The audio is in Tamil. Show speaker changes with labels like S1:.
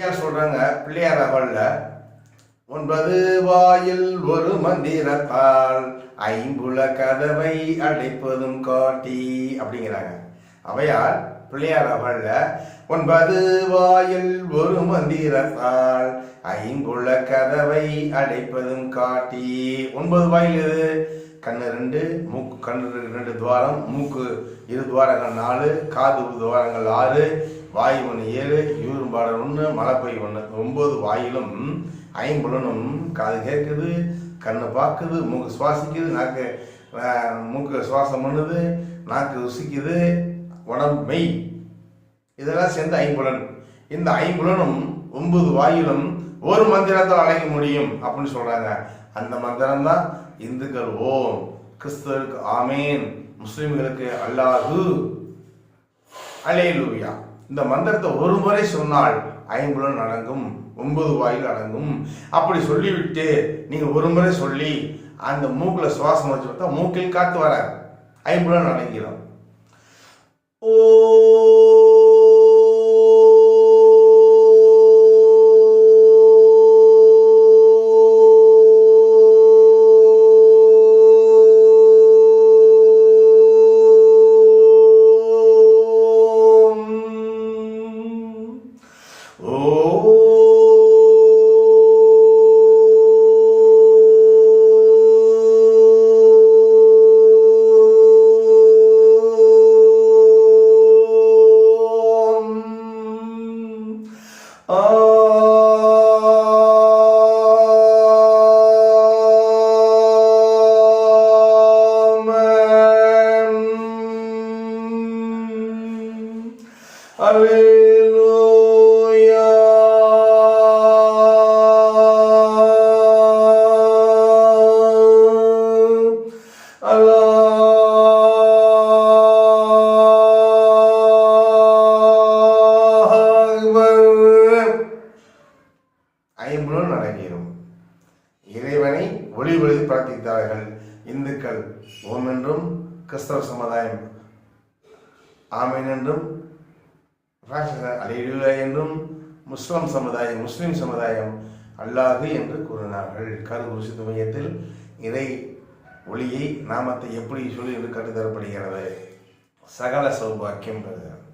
S1: பிள்ளையார் சொல்றாங்க பிள்ளையார் அவல்ல ஒன்பது வாயில் ஒரு மந்திரத்தால் ஐம்புல கதவை அடைப்பதும் காட்டி அப்படிங்கிறாங்க. அவையால் பிள்ளையார் அவல்ல ஒன்பது வாயில் ஒரு மந்திரத்தால் ஐம்புல கதவை அடைப்பதும் காட்டி ஒன்பது வாயில் எது? கண்ணு ரெண்டு மூக்கு கண்ணு ரெண்டு துவாரம் மூக்கு இரு துவாரங்கள் நாலு காது துவாரங்கள் ஆறு வாய் ஒன்று ஏழு யூரும்பாடல் ஒன்று மலைப்பை ஒன்று ஒன்பது வாயிலும் ஐம்புலனும் காது கேட்குது கண்ணு பார்க்குது மூக்கு சுவாசிக்குது நாக்கு மூக்கு சுவாசம் பண்ணுது நாக்கு ருசிக்குது உடம்பு மெய். இதெல்லாம் சேர்ந்து ஐம்புலன். இந்த ஐம்புலனும் ஒன்பது வாயிலும் ஒரு மந்திரத்தால் அழைக்க முடியும் அப்படின்னு சொல்கிறாங்க அந்த மந்திரம் தான் இந்துக்கள் ஓம் கிறிஸ்தவருக்கு ஆமேன் முஸ்லிம்களுக்கு அல்லாஹு. அலேலூயா இந்த மந்திரத்தை ஒரு முறை சொன்னால் ஐம்புலன் அடங்கும் ஒன்பது வாயில் அடங்கும். அப்படி சொல்லிவிட்டு நீங்கள் ஒரு முறை சொல்லி அந்த மூக்கில் சுவாசம் வச்சு பார்த்தா மூக்கில் காத்து வர ஐம்புலன் அடங்கிடும். ஓ ஐம்புலன் அடங்கிடும் இறைவனை ஒளி ஒளி பிரார்த்தித்தார்கள். இந்துக்கள் ஓம் என்றும் கிறிஸ்தவ சமுதாயம் ஆமீன் என்றும் அலையிலுயா என்றும் முஸ்லிம் சமுதாயம் முஸ்லிம் சமுதாயம் அல்லாஹு என்று கூறினார்கள். கருகுருசி மையத்தில் இறை ஒளியை நாமத்தை எப்படி சொல்லி என்று கற்றுத்தரப்படுகிறது? சகல சௌபாக்கியம் பெறுகிறார்